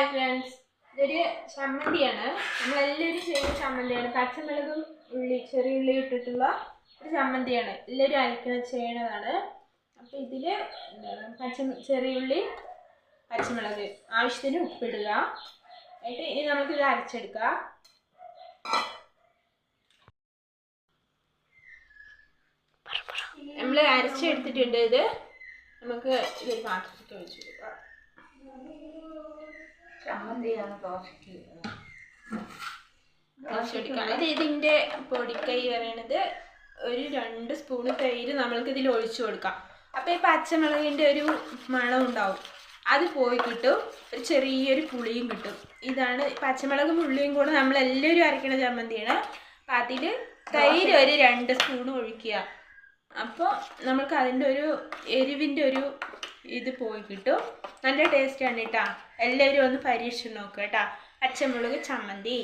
Hi friends ഇതൊരു ചമ്മന്തിയാണ്. നമ്മളെല്ലാവരും ചെയ്യുന്ന ചമ്മന്തിയാണ്. പച്ചമുളകും ഉള്ളി ചെറിയ ഉള്ളി ഇട്ടിട്ടുള്ള ഒരു ചമ്മന്തിയാണ്. എല്ലാവരും അരക്കണ ചെയ്യണതാണ്. അപ്പോൾ ഇതിൽ പച്ച ചെറിയ ഉള്ളി പച്ചമുളക്. ആവശ്യത്തിന് ഉപ്പിടുക. എന്നിട്ട് ഇനി നമുക്കിത് അരച്ചെടുക്കാം. നമ്മൾ അരച്ചെടുത്തിട്ടുണ്ട് ഇത്. നമുക്ക് ഇതൊരു പാത്രത്തിൽ വെച്ച് കൊടുക്കാം. ചമ്മന്തിയാണ് ഇത് ഇതിന്റെ പൊടിക്കൈ പറയണത് ഒരു രണ്ട് സ്പൂണ് തൈര് നമ്മൾക്ക് ഇതിൽ ഒഴിച്ചു കൊടുക്കാം. അപ്പോൾ ഈ പച്ചമുളകിന്റെ ഒരു മണം ഉണ്ടാവും. അത് പോയി കിട്ടും. ഒരു ചെറിയൊരു പുളിയും കിട്ടും. ഇതാണ് പച്ചമുളകും പുളിയും കൂടെ നമ്മളെല്ലാവരും അരക്കണ ചമ്മന്തിയാണ്. അപ്പം അതിൽ തൈര് ഒരു രണ്ട് സ്പൂൺ ഒഴിക്കുക. അപ്പോൾ നമുക്ക് അതിന്റെ ഒരു എരിവിന്റെ ഒരു ഇത് പോയി കിട്ടും. നല്ല ടേസ്റ്റാണ് കേട്ടോ എല്ലാവരും ഒന്ന് പരീക്ഷിച്ച് നോക്കുക കേട്ടോ അച്ചമുളക് ചമ്മന്തി.